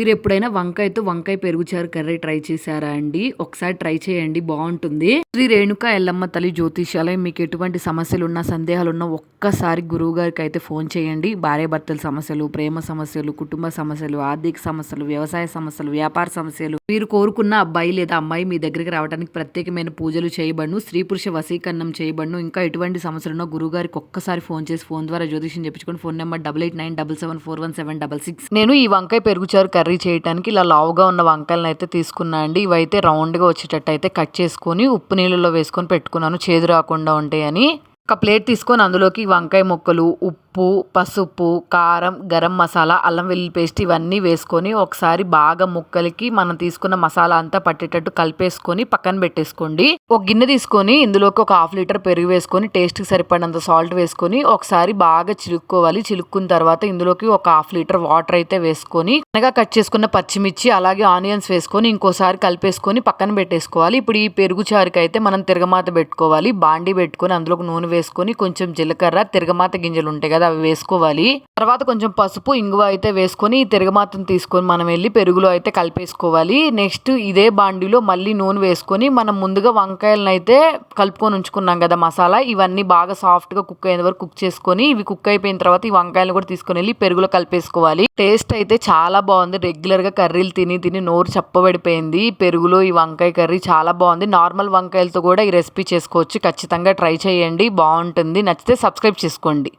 మీరు ఎప్పుడైనా వంకాయతో వంకాయ పెరుగుచారు కర్రీ ట్రై చేశారా అండి? ఒకసారి ట్రై చేయండి బాగుంటుంది. శ్రీ రేణుక ఎల్లమ్మ తల్లి జ్యోతిష్యాలయం మీకు ఎటువంటి సమస్యలు ఉన్నా సందేహాలు ఉన్నా ఒక్కసారి గురువు గారికి అయితే ఫోన్ చేయండి. భార్యాభర్తల సమస్యలు ప్రేమ సమస్యలు కుటుంబ సమస్యలు ఆర్థిక సమస్యలు వ్యవసాయ సమస్యలు వ్యాపార సమస్యలు. మీరు కోరుకున్న అబ్బాయి లేదా అమ్మాయి మీ దగ్గరికి రావడానికి ప్రత్యేకమైన పూజలు చేయబడును. స్త్రీ పురుష వశీకరణం చేయబడును. ఇంకా ఎటువంటి సమస్యలు ఉన్నా గురువు గారికి ఒక్కసారి ఫోన్ చేసి ఫోన్ ద్వారా జ్యోతిష్యం చెప్పించుకొని phone number double eight nine double seven four one seven double six. నేను ఈ వంకాయ పెరుగుచారు కర్రీ కర్రీ చేయడానికి ఇలా లావుగా ఉన్న వంకాయలను అయితే తీసుకున్నా అండి. ఇవైతే రౌండ్గా వచ్చేటట్టు అయితే కట్ చేసుకొని ఉప్పు నీళ్ళలో వేసుకొని పెట్టుకున్నాను. చేదు రాకుండా ఉంటాయని. ఒక ప్లేట్ తీసుకొని అందులోకి వంకాయ ముక్కలు ఉప్పు ఉప్పు పసుపు కారం గరం మసాలా అల్లం వెల్లుల్లి పేస్ట్ ఇవన్నీ వేసుకొని ఒకసారి బాగా ముక్కలకి మనం తీసుకున్న మసాలా అంతా పట్టేటట్టు కలిపేసుకొని పక్కన పెట్టేసుకోండి. ఒక గిన్నె తీసుకొని ఇందులోకి ఒక హాఫ్ లీటర్ పెరుగు వేసుకొని టేస్ట్కి సరిపడినంత సాల్ట్ వేసుకొని ఒకసారి బాగా చిలుక్కోవాలి. చిలుక్కున్న తర్వాత ఇందులోకి ఒక హాఫ్ లీటర్ వాటర్ అయితే వేసుకొని అనగా కట్ చేసుకున్న పచ్చిమిర్చి అలాగే ఆనియన్స్ వేసుకొని ఇంకోసారి కలిపేసుకొని పక్కన పెట్టేసుకోవాలి. ఇప్పుడు ఈ పెరుగు చారుకి అయితే మనం తిరగమాత పెట్టుకోవాలి. బాండి పెట్టుకొని అందులోకి నూనె వేసుకొని కొంచెం జీలకర్ర తిరగమాత గింజలు ఉంటాయి కదా అవి వేసుకోవాలి. తర్వాత కొంచెం పసుపు ఇంగువ అయితే వేసుకొని ఈ తిరగమాతను తీసుకొని మనం వెళ్ళి పెరుగులో అయితే కలిపేసుకోవాలి. నెక్స్ట్ ఇదే బాండిలో మళ్ళీ నూనె వేసుకొని మనం ముందుగా వంకాయలను అయితే కలుపుకొని ఉంచుకున్నాం కదా మసాలా. ఇవన్నీ బాగా సాఫ్ట్గా కుక్ అయ్యేంత వరకు కుక్ చేసుకొని ఇవి కుక్ అయిపోయిన తర్వాత ఈ వంకాయలను కూడా తీసుకొని వెళ్ళి పెరుగులో కలిపేసుకోవాలి. టేస్ట్ అయితే చాలా బాగుంది. రెగ్యులర్గా కర్రీలు తిని తిని నోరు చప్పబడిపోయింది. పెరుగులో ఈ వంకాయ కర్రీ చాలా బాగుంది. నార్మల్ వంకాయలతో కూడా ఈ రెసిపీ చేసుకోవచ్చు. ఖచ్చితంగా ట్రై చేయండి. బాగుంటుంది. నచ్చితే సబ్స్క్రైబ్ చేసుకోండి.